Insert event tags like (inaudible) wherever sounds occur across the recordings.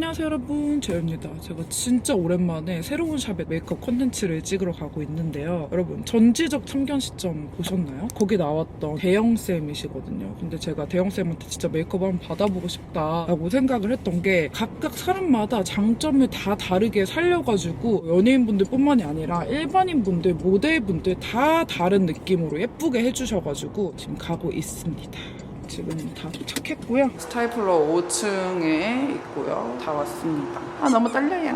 안녕하세요 여러분. 재현입니다. 제가 진짜 오랜만에 새로운 샵의 메이크업 컨텐츠를 찍으러 가고 있는데요. 여러분 전지적 참견 시점 보셨나요? 거기 나왔던 대영쌤이시거든요. 근데 제가 대영쌤한테 진짜 메이크업 한번 받아보고 싶다라고 생각을 했던 게 각각 사람마다 장점을 다 다르게 살려가지고 연예인분들 뿐만이 아니라 일반인분들 모델분들 다 다른 느낌으로 예쁘게 해주셔가지고 지금 가고 있습니다 지금 다 도착했고요. 스타이플러 5층에 있고요. 다 왔습니다. 아 너무 떨려요.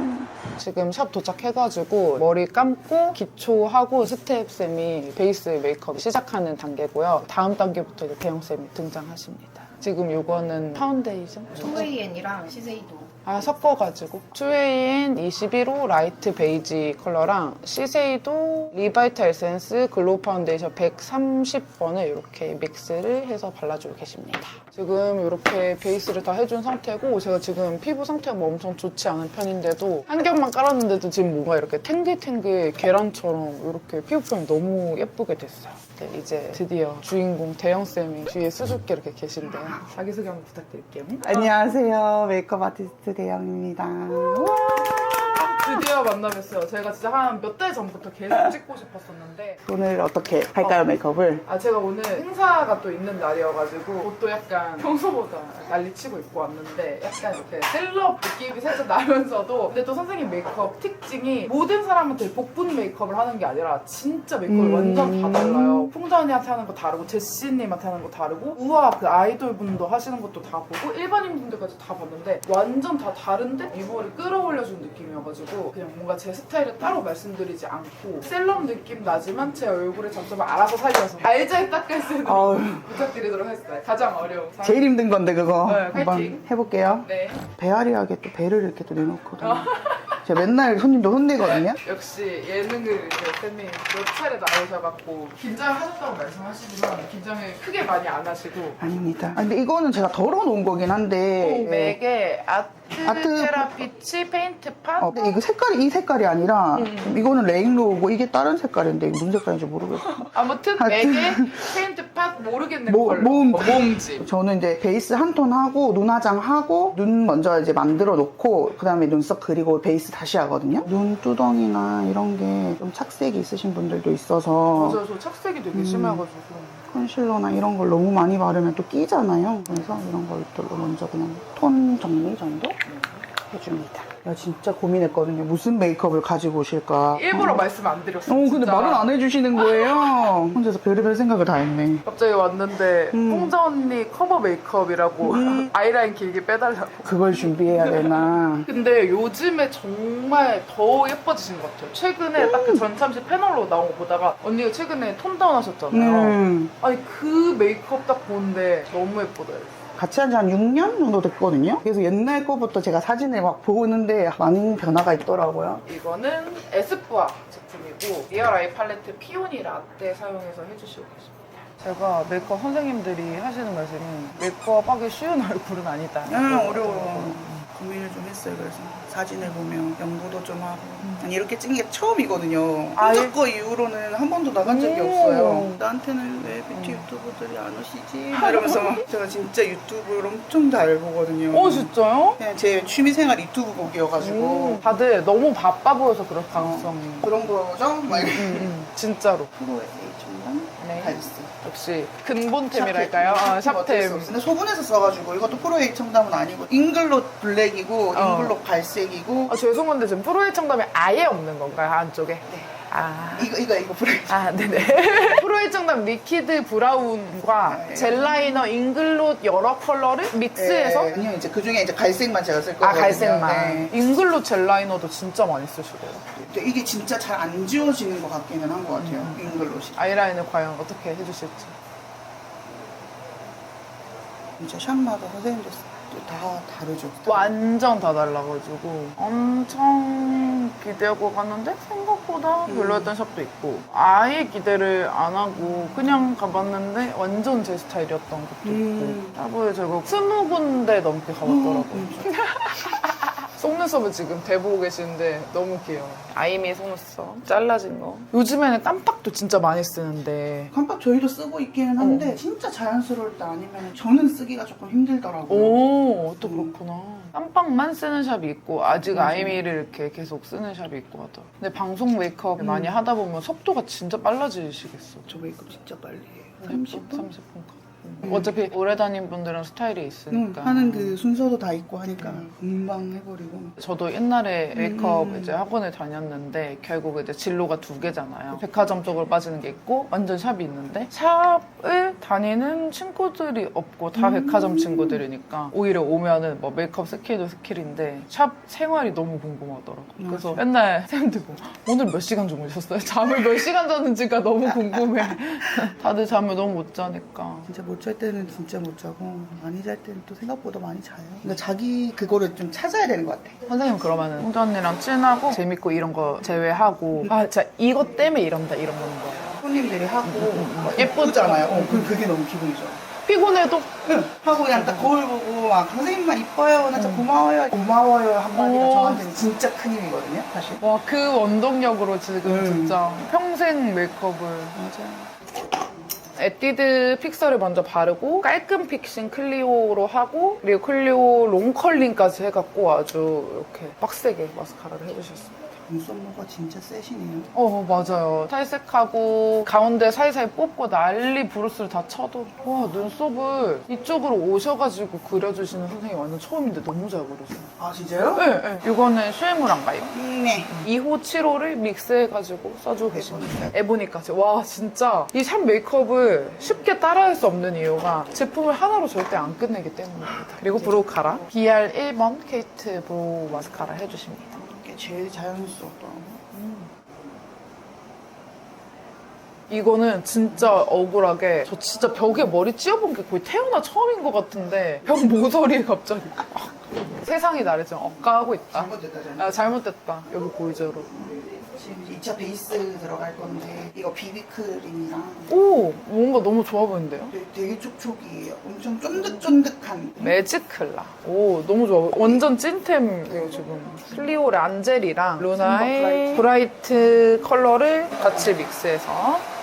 지금 샵 도착해가지고 머리 감고 기초하고 스텝쌤이 베이스 메이크업 시작하는 단계고요. 다음 단계부터 이제 대형쌤이 등장하십니다. 지금 요거는 파운데이션? 초웨이엔이랑 시세이도 아 섞어가지고 투웨이인 21호 라이트 베이지 컬러랑 시세이도 리바이트 에센스 글로우 파운데이션 130번을 이렇게 믹스를 해서 발라주고 계십니다. 지금 이렇게 베이스를 다 해준 상태고 제가 지금 피부 상태가 뭐 엄청 좋지 않은 편인데도 한 겹만 깔았는데도 지금 뭔가 이렇게 탱글탱글 계란처럼 이렇게 피부 표현이 너무 예쁘게 됐어요. 네, 이제 드디어 주인공 대영쌤이 뒤에 수줍게 이렇게 계신데요. 자기소개 한번 부탁드릴게요. 안녕하세요. 메이크업 아티스트 대영입니다. 드디어 만나뵀어요. 제가 진짜 한 몇 달 전부터 계속 찍고 싶었었는데 오늘 어떻게 할까요, 어. 메이크업을? 아 제가 오늘 행사가 또 있는 날이어가지고 옷도 약간 평소보다 난리치고 입고 왔는데 약간 이렇게 셀럽 느낌이 살짝 나면서도 근데 또 선생님 메이크업 특징이 모든 사람한테 복분 메이크업을 하는 게 아니라 진짜 메이크업이 음. 완전 다 달라요. 풍자 언니한테 하는 거 다르고 제시님한테 하는 거 다르고 우아 그 아이돌 분도 하시는 것도 다 보고 일반인 분들까지 다 봤는데 완전 다 다른데 이거를 끌어올려준 느낌이어가지고 그냥 뭔가 제 스타일을 따로 말씀드리지 않고 셀럽 느낌 나지만 제 얼굴의 장점을 알아서 살려서 알잘 닦을 수 있는 어우. 부탁드리도록 하겠습니다. 가장 어려운 상황. 제일 힘든 건데, 그거. 네, 한번 파이팅. 해볼게요. 네 배아리하게 또 배를 이렇게 또 내놓거든요. 제가 맨날 손님도 혼내거든요. (laughs) 역시 예능을 이제 쌤이 몇 차례 나오셔갖고 긴장하셨다고 말씀하시지만 긴장을 크게 많이 안 하시고 아닙니다. 아, 근데 이거는 제가 덜어놓은 거긴 한데. 맥의 아트, 아트- 테라피치 페인트 팟 어, 근데 이거 색깔이 이 색깔이 아니라 음. 이거는 레인로우고 이게 다른 색깔인데 이게 무슨 색깔인지 모르겠어. 아무튼 하여튼. 맥의 페인트 팟 모르겠네 모- 컬러 모음. 모음집 저는 이제 베이스 한 톤 하고 눈 화장 하고 눈 먼저 이제 만들어 놓고 그다음에 눈썹 그리고 베이스 다시 하거든요. 눈두덩이나 이런 게 좀 착색이 있으신 분들도 있어서 맞아요 저 착색이 되게 음. 심해가지고 컨실러나 이런 걸 너무 많이 바르면 또 끼잖아요. 그래서 이런 걸로 먼저 그냥 톤 정리 정도 해줍니다. 나 진짜 고민했거든요. 무슨 메이크업을 가지고 오실까. 일부러 어, 말씀 안 드렸어요 어, 근데 진짜. 말은 안 해주시는 거예요. 혼자서 별의별 생각을 다 했네. 갑자기 왔는데 음. 홍자 언니 커버 메이크업이라고 음. (laughs) 아이라인 길게 빼달라고 그걸 준비해야 되나. 근데 요즘에 정말 더 예뻐지신 것 같아요 최근에 딱 그 전참시 패널로 나온 거 보다가 언니가 최근에 톤 다운 하셨잖아요 음. 아니 그 메이크업 딱 보는데 너무 예쁘다 같이 한 지 한 6년 정도 됐거든요. 그래서 옛날 거부터 제가 사진을 막 보는데 많은 변화가 있더라고요. 이거는 에스쁘아 제품이고 리얼 아이 팔레트 피오니 라떼 사용해서 해주시고 계십니다 제가 메이크업 선생님들이 하시는 말씀이 메이크업 하기 쉬운 (laughs) 얼굴은 아니다 고민을 좀 했어요. 그래서 사진을 보면 연구도 좀 하고. 아니 이렇게 찍는 게 처음이거든요. 아예? 이후로는 한 번도 나간 적이 오. 없어요. 나한테는 왜 뷰티 유튜브들이 안 오시지? 막 이러면서 (laughs) 제가 진짜 유튜브를 엄청 잘 보거든요. 어 진짜요? 그냥 제 취미생활 유튜브 보기여가지고 음, 다들 너무 바빠 보여서 그럴 가능성이 그런 거죠? 막 이렇게. 음, 음, 진짜로 프로의 H 네. 발스. 역시 근본템이랄까요? 어, 샵템 근데 소분해서 써가지고 이것도 프로의 청담은 아니고 잉글롯 블랙이고 어. 잉글롯 갈색이고 아, 죄송한데 지금 프로의 청담이 아예 없는 건가요? 한쪽에? 아. 이거 이거 이거 프로의 아, 네네. (laughs) 프로의 청담 리퀴드 브라운과 네. 젤 라이너 잉글롯 여러 컬러를 믹스해서 네, 아니요 이제 그 중에 이제 갈색만 제가 쓸 아, 거거든요. 갈색만. 네. 잉글롯 젤 라이너도 진짜 많이 쓰시고요. 근데 이게 진짜 잘 안 지워지는 것 같기는 한 것 같아요. 음. 잉글롯이. 아이라인을 과연 어떻게 해주실지. 진짜 샵마다 선생님들 다 다르죠. 완전 다 달라가지고 엄청 기대하고 갔는데 생각보다 음. 별로였던 샵도 있고 아예 기대를 안 하고 그냥 가봤는데 완전 제 스타일이었던 것도 음. 있고 하루에 제가 스무 군데 넘게 가봤더라고요 음. 속눈썹을 지금 대보고 계시는데 너무 귀여워. 아이미 속눈썹 잘라진 거. 요즘에는 깜빡도 진짜 많이 쓰는데. 깜빡 저희도 쓰고 있기는 한데 진짜 자연스러울 때 아니면 저는 쓰기가 조금 힘들더라고요. 오, 또 그렇구나. 깜빡만 쓰는 샵이 있고, 아직 아이미를 이렇게 계속 쓰는 샵이 있고 하더라. 근데 방송 메이크업 음. 많이 하다 보면 속도가 진짜 빨라지시겠어. 저 메이크업 진짜 빨리 해요. 30분? 30분? 30분. 어차피 오래 다닌 분들은 스타일이 응, 있으니까. 하는 그 순서도 다 있고 하니까 음. 금방 해버리고. 저도 옛날에 메이크업 음. 이제 학원을 다녔는데 결국 이제 진로가 두 개잖아요. 백화점 쪽으로 빠지는 게 있고 완전 샵이 있는데 샵을 다니는 친구들이 없고 다 음. 백화점 친구들이니까 오히려 오면은 뭐 메이크업 스킬도 스킬인데 샵 생활이 너무 궁금하더라고. 그래서 맞아. 맨날 쌤들 보고 오늘 몇 시간 주무셨어요? (laughs) 잠을 몇 시간 잤는지가 너무 궁금해. (laughs) 다들 잠을 너무 못 자니까. 진짜 못잘 때는 진짜 못 자고 많이 잘 때는 또 생각보다 많이 자요. 그러니까 자기 그거를 좀 찾아야 되는 것 같아. 선생님 그러면은 홍주 언니랑 친하고 재밌고 이런 거 제외하고 아 진짜 이것 때문에 이런다 이런 거는 거예요. 손님들이 하고 막 예쁘- 예쁘잖아요. 어, 그- 그게 너무 기분이 좋아. 피곤해도 응. 하고 그냥 딱 거울 보고 막 선생님만 이뻐요. 나 진짜 고마워요. 고마워요 한마디가 어. 저한테는 진짜 큰 힘이거든요. 사실. 와 그 원동력으로 지금 음. 진짜 평생 메이크업을 맞아요. 에뛰드 픽서를 먼저 바르고 깔끔 픽싱 클리오로 하고 그리고 클리오 롱컬링까지 해갖고 아주 이렇게 빡세게 마스카라를 해주셨습니다. 눈썹모가 진짜 세시네요. 어 맞아요 탈색하고 가운데 사이사이 뽑고 난리 브루스를 다 쳐도 와 눈썹을 이쪽으로 오셔가지고 그려주시는 선생님이 완전 처음인데 너무 잘 그려줘요 아 진짜요? 네, 네. 이거는 슈에무란가요? 네. 2호 7호를 믹스해가지고 써주고 계십니다. 에보니까지. 와, 진짜. 이 샵 메이크업을 쉽게 따라할 수 없는 이유가 제품을 하나로 절대 안 끝내기 때문입니다. 그리고 브로우 카라. BR 1번 케이트 브로우 마스카라 해주십니다. 제일 자연스럽더라고요. 이거는 진짜 억울하게 저 진짜 벽에 머리 찧어본 게 거의 태어나 처음인 것 같은데 벽 모서리에 갑자기 아, 세상이 나를 지금 억까하고 있다. 잘못됐다잖아요. 아, 잘못됐다. 여기 보이죠, 여러분? 지금 이제 2차 베이스 들어갈 건데 이거 비비크림이랑 오, 뭔가 너무 좋아 보이는데요? 되게, 되게 촉촉이에요. 엄청 쫀득쫀득한. 매직클라. 오, 너무 좋아. 완전 찐템이에요, 지금. 클리오 란젤이랑 루나의 브라이트 컬러를 같이 믹스해서.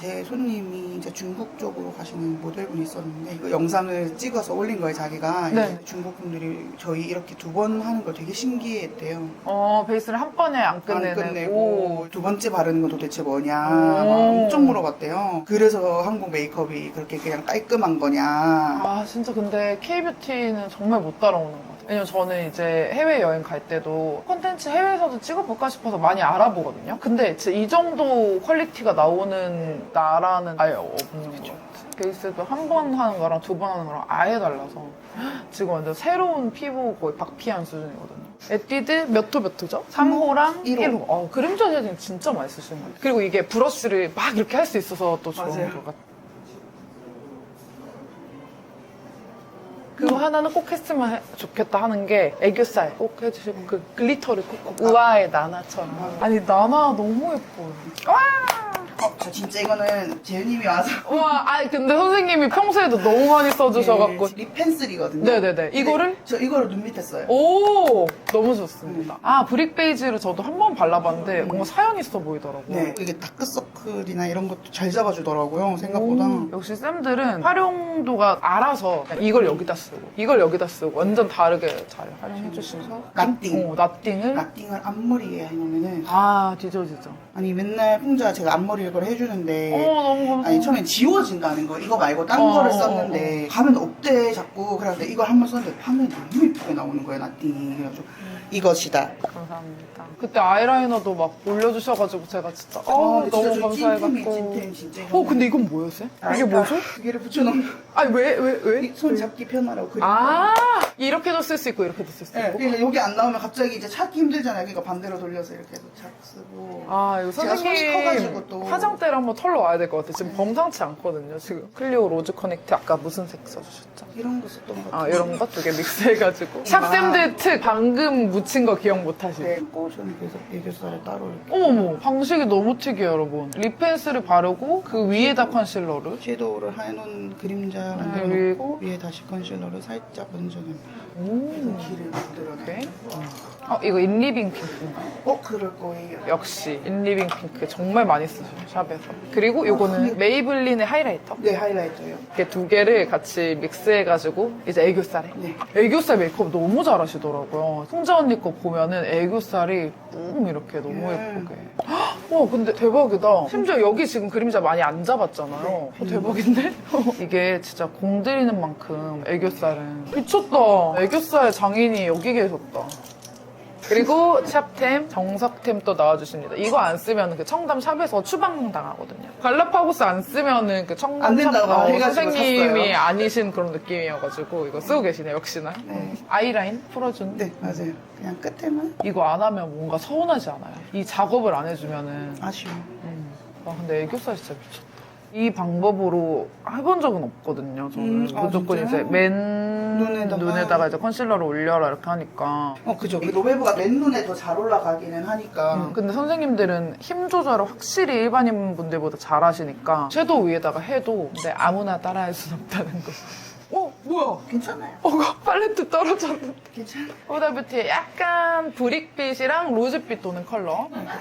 제 손님이 이제 중국 쪽으로 가시는 모델분이 있었는데 이거 영상을 찍어서 올린 거예요 자기가 네. 중국 분들이 저희 이렇게 두 번 하는 걸 되게 신기했대요 어, 베이스를 한 번에 안안 끝내는. 끝내고 두 번째 바르는 건 도대체 뭐냐 오. 막 엄청 물어봤대요 그래서 한국 메이크업이 그렇게 그냥 깔끔한 거냐 아, 진짜 근데 K뷰티는 정말 못 따라오는 것 같아요. 왜냐면 저는 이제 해외여행 갈 때도 콘텐츠 해외에서도 찍어볼까 싶어서 많이 알아보거든요. 근데 진짜 이 정도 퀄리티가 나오는 나라는 아예 없는 것 같아요. 베이스도 한 번 하는 거랑 두 번 하는 거랑 아예 달라서 지금 완전 새로운 피부 거의 박피한 수준이거든요. 에뛰드 몇 호 몇 호죠? 3호랑 일 호. 1호. 어, 그림자 쉐딩 진짜 많이 쓰시는 것 같아요. 그리고 이게 브러쉬를 막 이렇게 할 수 있어서 또 좋은 맞아요. 것 같아요. 하나는 꼭 했으면 해- 좋겠다 하는 게 애교살. 꼭 해주시고 그 글리터를 콕콕. 우아의 나나처럼. 아니 나나 너무 예뻐요. 어, 저 진짜 이거는 재현님이 와서. 우와 아니 근데 선생님이 평소에도 너무 많이 써주셔갖고. 네, 립 펜슬이거든요. 네네네. 근데 이거를? 저 이거를 눈 밑에 써요. 오 너무 좋습니다. 아 브릭 베이지를 저도 한 번 발라봤는데 뭔가 사연 있어 보이더라고요. 네, 이게 다크서클이나 이런 것도 잘 잡아주더라고요, 생각보다. 오, 역시 쌤들은 활용도가 알아서 이걸 여기다 쓰고 이걸 여기다 쓰고 완전 다르게 잘 활용해 주셔서. 나띵. 어, 나띵을? 라띵을 앞머리에 해놓으면은. 아 뒤져지죠 아니 맨날 풍자 제가 앞머리 이걸 해주는데 어 너무 감사합니다 아니 처음엔 지워진다는 거 이거 말고 딴 어, 거를 어, 썼는데 가면 없대 자꾸 그래서 이걸 한 번 썼는데 화면이 너무 예쁘게 나오는 거예요 나띵이 그래가지고 이것이다 감사합니다. 그때 아이라이너도 막 올려주셔가지고 제가 진짜 아, 어, 근데 너무 진짜 저희 찐템이 감사해갖고. 찐템 진짜 어 근데 이건 뭐였어요? 이게 뭐죠? 두 개를 붙여놓으면 아니 왜왜 왜? 손 잡기 편하라고 그리고 아 이렇게도 쓸 수 있고 이렇게도 쓸 수 네, 있고. 그러니까 여기 안 나오면 갑자기 이제 찾기 힘들잖아요 그러니까 반대로 돌려서 이렇게 해서 찾 쓰고 아 이거 제가 손이 선생님 커가지고 또. 화장대를 한번 털러 와야 될 것 같아요. 지금 범상치 않거든요. 지금 클리오 로즈 커넥트 아까 무슨 색 써주셨죠? 이런 거 썼던 것 같아요 아 이런 거 두 개 믹스해가지고 샵쌤들 특 방금 묻힌 거 기억 못 하시고 네, 고 저는 그래서 애교살을 따로 이렇게 어머머 방식이 너무 특이해요 여러분 립 펜슬을 바르고 그 위에다 컨실러를 섀도우를 해놓은 그림자? 놓고 위에 다시 컨실러를 살짝 얹어놓은 오 길을 만들어내. 오케이. 어, 이거 인리빙 핑크인가? 어, 그럴 거예요. 역시 인리빙 핑크 정말 많이 쓰죠 샵에서. 그리고 이거는 메이블린의 하이라이터. 네, 하이라이터요. 이렇게 두 개를 같이 믹스해가지고 이제 애교살에. 네. 애교살 메이크업 너무 잘하시더라고요. 송자 언니 거 보면은 애교살이 뿡 이렇게 너무 음. 예쁘게. 헉, 와 근데 대박이다. 심지어 여기 지금 그림자 많이 안 잡았잖아요. 어, 대박인데? (laughs) 이게 진짜 공들이는 만큼 애교살은 미쳤다. 애교살 장인이 여기 계셨다. 그리고 샵템, 정석템 또 나와주십니다. 이거 안 쓰면 그 청담 샵에서 추방 당하거든요. 갈라파고스 안 쓰면은 그 청담 안 된다고 샵- 어, 해가지고 선생님이 샀어요. 아니신 그런 느낌이어가지고 이거 쓰고 계시네 역시나. 네. 아이라인 풀어준. 네, 맞아요. 그냥 끝에만 이거 안 하면 뭔가 서운하지 않아요? 이 작업을 안 해주면은. 아쉬워. 음. 와 근데 애교살 진짜 미쳤다. 이 방법으로 해본 적은 없거든요. 저는 음, 아, 무조건 진짜요? 이제 맨 눈에다가? 눈에다가 이제 컨실러를 올려라 이렇게 하니까. 어, 그죠. 이 노베브가 맨눈에 더 잘 올라가기는 하니까. 음, 근데 선생님들은 힘 조절을 확실히 일반인 분들보다 잘 하시니까 섀도우 위에다가 해도 근데 아무나 따라할 순 없다는 거. 어, 뭐야? 괜찮아요. 어, 팔레트 떨어졌는데. 괜찮아요. 오다뷰티의 약간 브릭빛이랑 로즈빛 도는 컬러. 맞다.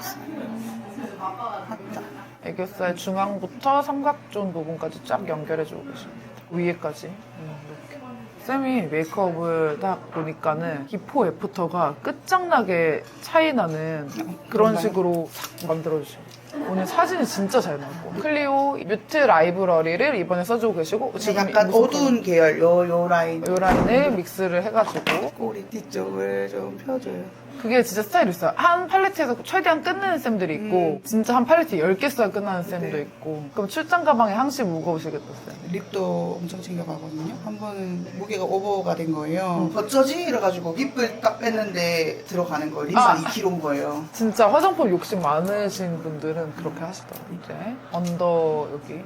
애교살 중앙부터 삼각존 부분까지 쫙 연결해주고 계십니다. 위에까지. 음, 이렇게. 쌤이 메이크업을 딱 보니까는 비포 애프터가 끝장나게 차이 나는 그런? 식으로 싹 만들어주십니다. 오늘 사진이 진짜 잘 나왔고 클리오 뮤트 라이브러리를 이번에 써주고 계시고 지금 약간 무슨 어두운 계열, 요, 요 라인. 요 라인을 믹스를 해가지고 꼬리 뒤쪽을 좀 펴줘요. 그게 진짜 스타일 있어요. 한 팔레트에서 최대한 끝내는 쌤들이 있고 진짜 한 팔레트 10개 써야 끝나는 쌤도 음. 네. 있고 그럼 출장 가방에 항상 무거우시겠다 쌤. 립도 엄청 챙겨가거든요. 한 번은 무게가 오버가 된 거예요. 어쩌지? 이래가지고 립을 딱 뺐는데 들어가는 거예요. 립만 아. 2kg인 거예요. 진짜 화장품 욕심 많으신 분들은 그렇게 하시더라고요. 이제 언더 여기.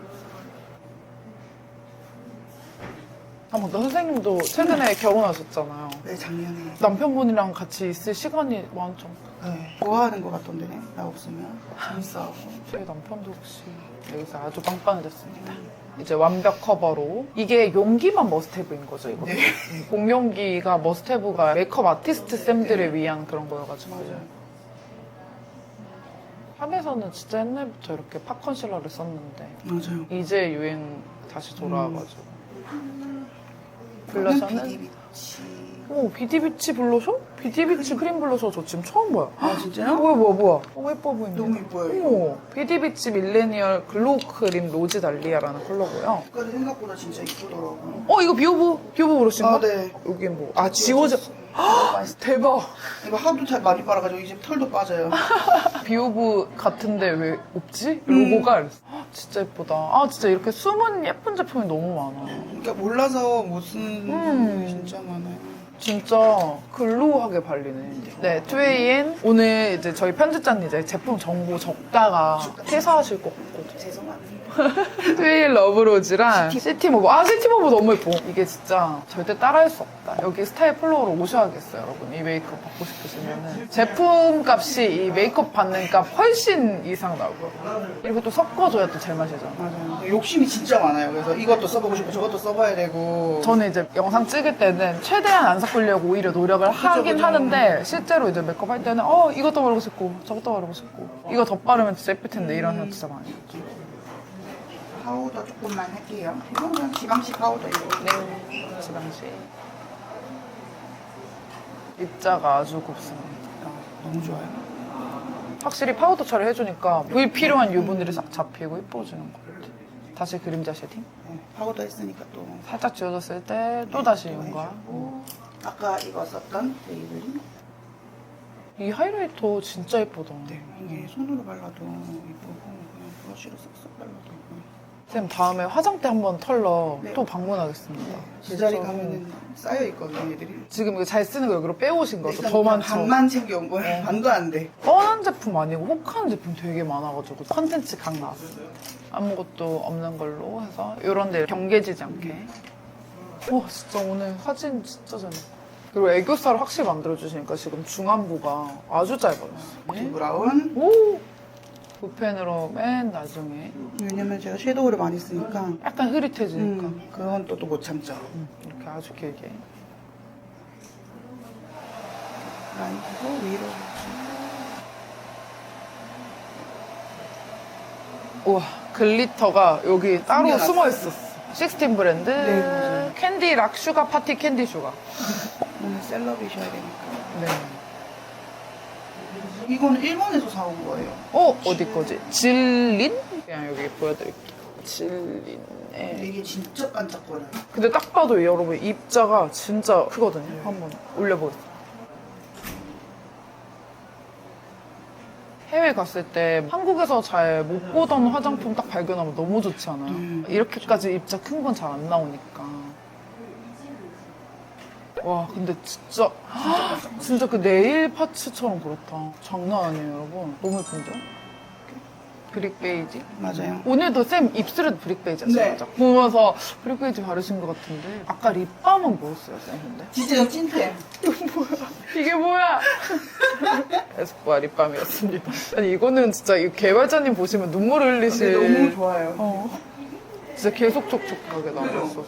한 번 더 선생님도 최근에 결혼하셨잖아요. 네, 작년에. 남편분이랑 같이 있을 시간이 많죠. 네. 좋아하는 것 같던데, 나 없으면. 재밌어하고. 저희 남편도 혹시 여기서 아주 빵빵해졌습니다. 이제 완벽 커버로 이게 용기만 머스테브인 거죠 이거. 네. 음, 공용기가 머스테브가 메이크업 아티스트 쌤들을 위한 그런 거여가지고. 맞아요. 샵에서는 진짜 옛날부터 이렇게 팝 컨실러를 썼는데 맞아요. 이제 유행 다시 돌아와가지고. 음. 블러셔는. 오 비디비치 블러셔? 비디비치 크림 블러셔 저 지금 처음 봐요. 아, 진짜요? 뭐야 뭐야 뭐야. 너무 예뻐 보인다. 너무 예뻐요. 이거. 어머, 비디비치 밀레니얼 글로우 크림 로즈 달리아라는 컬러고요. 색깔이 생각보다 진짜 이쁘더라고요. 어 이거 비오브 비오브 브러쉬인가? 아, 네. 여기 뭐? 아 지워져. 맛있어. 대박. 이거 하도 잘 많이 빨아가지고 이제 털도 빠져요. (laughs) 비오브 같은데 왜 없지? 음. 로고가 이랬어. 헉, 진짜 예쁘다. 아 진짜 이렇게 숨은 예쁜 제품이 너무 많아. 그러니까 몰라서 못 쓰는 음. 게 진짜 많아요. 진짜 글로우하게 발리네. 네, 트웨이엔 오늘 이제 저희 편집자님 이제 제품 정보 적다가 퇴사하실 것 같거든요. 죄송합니다. 트웨일 러브로즈랑 시티모브. 아, 시티모브 너무 예뻐. 이게 진짜 절대 따라할 수 없다. 여기 스타일 플로어로 오셔야겠어요, 여러분. 이 메이크업 받고 싶으시면은. 제품 값이 이 메이크업 받는 값 훨씬 이상 나오고. 이렇게 또 섞어줘야 또 제맛이잖아. 맞아요. 욕심이 진짜 많아요. 그래서 이것도 써보고 싶고 저것도 써봐야 되고. 저는 이제 영상 찍을 때는 최대한 안 섞으려고 오히려 노력을 하긴 그죠. 하는데 실제로 이제 메이크업 할 때는 어 이것도 바르고 싶고 저것도 바르고 싶고 이거 더 바르면 진짜 예쁠 텐데 이런 생각 진짜 많이 했죠. 파우더 조금만 할게요. 이건 그냥 지방시 파우더 이거. 네. 지방시 입자가 아주 곱습니다. 아, 너무 좋아요. 확실히 파우더 처리 해주니까 불필요한 유분들이 싹 잡히고 예뻐지는 것 같아요. 다시 그림자 쉐딩. 네, 파우더 했으니까 또. 살짝 지워졌을 때 또 다시 윤곽. 해주고. 아까 이거 썼던 베이블린. 이 하이라이터 진짜 예쁘다. 네, 이게 손으로 발라도 예쁘고 그냥 브러쉬로 싹싹 발라도 예뻐요. 쌤 다음에 화장대 한번 털러 네. 또 방문하겠습니다. 제자리 진짜. 가면은 쌓여 있거든요, 애들이. 지금 이거 잘 쓰는 거 여기로 빼오신 거죠? 더 많죠? 반만 챙겨온 거예요. 네. 반도 안 돼. 뻔한 제품 아니고 혹하는 제품 되게 많아가지고 컨텐츠 각 나왔어요. 아무것도 없는 걸로 해서 이런 데 경계지지 않게. 와 진짜 오늘 사진 진짜 잘 나왔다. 그리고 애교살을 확실히 만들어주시니까 지금 중안부가 아주 짧아졌어요. 네? 브라운. 오! 붓펜으로 맨 나중에 왜냐면 제가 섀도우를 많이 쓰니까. 약간 흐릿해지니까 음, 그건 또 못 참죠. 음, 이렇게 아주 길게 라인으로 위로. 우와 글리터가 여기 따로 숨겨놨어. 숨어 있었어. 16 브랜드 네. 캔디 락 슈가 파티 캔디 슈가. 오늘 셀럽이셔야 되니까. 네. 이거는 일본에서 사온 거예요. 어 어디 거지? 질린? 그냥 여기 보여드릴게요. 근데 이게 진짜 반짝거려요. 근데 딱 봐도 여러분 입자가 진짜 크거든요. 한번 올려보겠습니다. 해외 갔을 때 한국에서 잘 못 보던 화장품 딱 발견하면 너무 좋지 않아요? 음. 이렇게까지 입자 큰 건 잘 안 나오니까. 와, 근데 진짜, 진짜 그 네일 파츠처럼 그렇다. 장난 아니에요, 여러분. 너무 예쁜데요? 브릭 베이지? 맞아요. 오늘도 쌤 입술에도 브릭 베이지였어요. 네. 맞아. 보면서 브릭 베이지 바르신 것 같은데 아까 립밤은 뭐였어요, 쌤 근데? 진짜 찐템. 이게 뭐야? 에스쁘아 립밤이었습니다. 아니 이거는 진짜 이 개발자님 보시면 눈물 흘리실. 근데 너무 좋아요. 어. 진짜 계속 촉촉하게 나왔어서.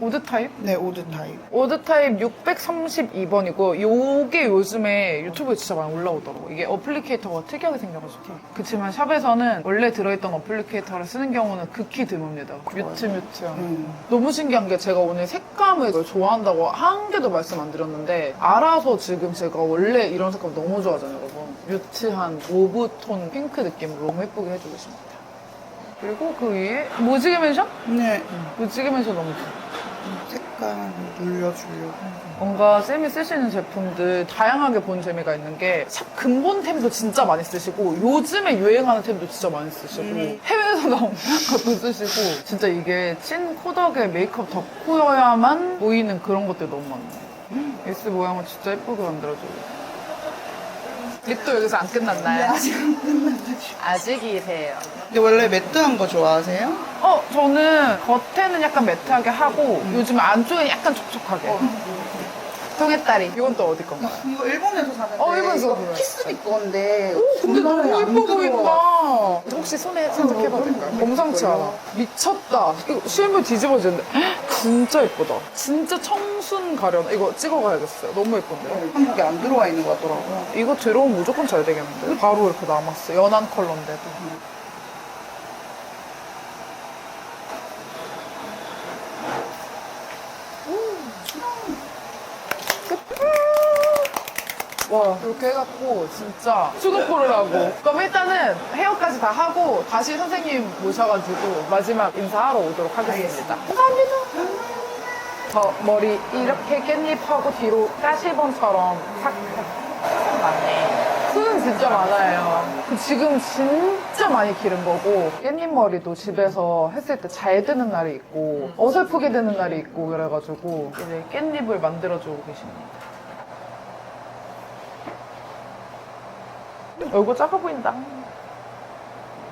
오드 타입? 네, 오드 타입. 오드 타입 632번이고 요게 요즘에 유튜브에 진짜 많이 올라오더라고 이게 어플리케이터가 특이하게 생겨가지고 그치만 샵에서는 원래 들어있던 어플리케이터를 쓰는 경우는 극히 드뭅니다 뮤트 뮤트형 음. 너무 신기한 게 제가 오늘 색감을 좋아한다고 한 개도 말씀 안 드렸는데 알아서 지금 제가 원래 이런 색감 너무 좋아하잖아요 여러분 뮤트한 모브톤 핑크 느낌으로 너무 예쁘게 해주고 계십니다 그리고 그 위에 무지개 멘션? 네. 무지개 멘션 너무 좋아 색깔 눌려주려고. 뭔가 쌤이 쓰시는 제품들 다양하게 본 재미가 있는 게 샵 근본템도 진짜 많이 쓰시고 요즘에 유행하는 템도 진짜 많이 쓰시고 음. 해외에서 나온 (laughs) 것도 쓰시고 진짜 이게 찐 코덕의 메이크업 덕후여야만 보이는 그런 것들이 너무 많네요 S 모양을 진짜 예쁘게 만들어줘요 립도 여기서 안 끝났나요? 아직 안 끝났죠. 아직이세요 근데 원래 매트한 거 좋아하세요? 어 저는 겉에는 약간 매트하게 하고 요즘 안쪽에 약간 촉촉하게 통했다리 이건 또 어디 건가요? 이거 일본에서 샀는데. 어, 일본에서 이거 샀어요. 키스빅 건데. 근데 너무 예뻐. 보인다. 혹시 손에 살짝 해봐도 될까요? 범상치 않아. 미쳤다. 이거 실물 뒤집어지는데 헉, (gasps) 진짜 예쁘다. 진짜 청순 가련. 이거 찍어가야겠어요. 너무 예쁜데요? 한국에 안 들어와 있는 것 같더라고요. 이거 들어오면 무조건 잘 되겠는데? 바로 이렇게 남았어. 연한 컬러인데도. 와 이렇게 해갖고 진짜 수도코를 하고 그럼 일단은 헤어까지 다 하고 다시 선생님 모셔가지고 마지막 인사하러 오도록 하겠습니다 감사합니다 저 머리 이렇게 깻잎하고 뒤로 까시본처럼 싹싹 맞네. 수는 진짜 많아요. 그 지금 진짜 많이 기른 거고 깻잎 머리도 집에서 했을 때 잘 드는 날이 있고 어설프게 되는 날이 있고 그래가지고. 이제 깻잎을 만들어주고 계십니다. 얼굴 작아 보인다.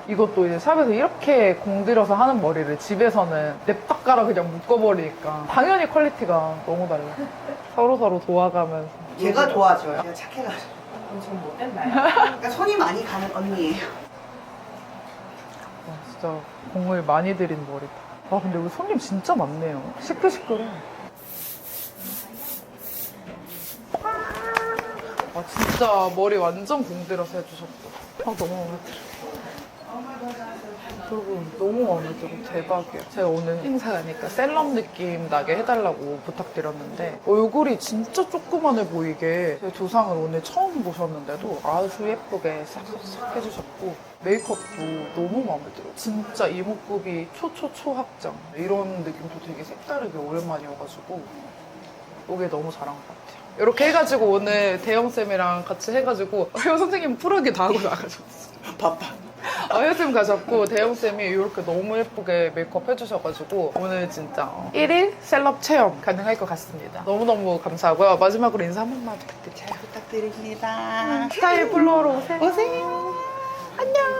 이것도 이제 샵에서 이렇게 공들여서 하는 머리를 집에서는 냅다 깔아 그냥 묶어버리니까 당연히 퀄리티가 너무 달라. (laughs) 서로 서로 도와가면서. 제가 도와줘요. 제가 착해가지고. 좀 못했나요? 그러니까 손이 많이 가는 언니예요. 와, 진짜 공을 많이 들인 머리다. 아 근데 여기 손님 진짜 많네요. 시끌시끌해. 아 진짜 머리 완전 공들여서 해주셨다. 아 너무 마음에 들어. 여러분 너무 마음에 들어 대박이야. 제가 오늘 행사하니까 셀럽 느낌 나게 해달라고 부탁드렸는데 얼굴이 진짜 조그만해 보이게 제 조상을 오늘 처음 보셨는데도 아주 예쁘게 싹싹 해주셨고 메이크업도 너무 마음에 들어 진짜 이목구비 초초초 확장 이런 느낌도 되게 색다르게 오랜만이어가지고 오게 너한 것 같아요. 이렇게 해가지고 오늘 대영쌤이랑 같이 해가지고 (laughs) 선생님 프로게 다 하고 나가셨어 바빠. 아이쌤 가셨고 대영 쌤이 이렇게 너무 예쁘게 메이크업 해주셔가지고 오늘 진짜 1일 셀럽 체험 가능할 것 같습니다. 너무너무 감사하고요. 마지막으로 인사 한 번만 부탁드려요. 부탁드립니다. 스타일 플로어로 오세요. 오세요. 안녕.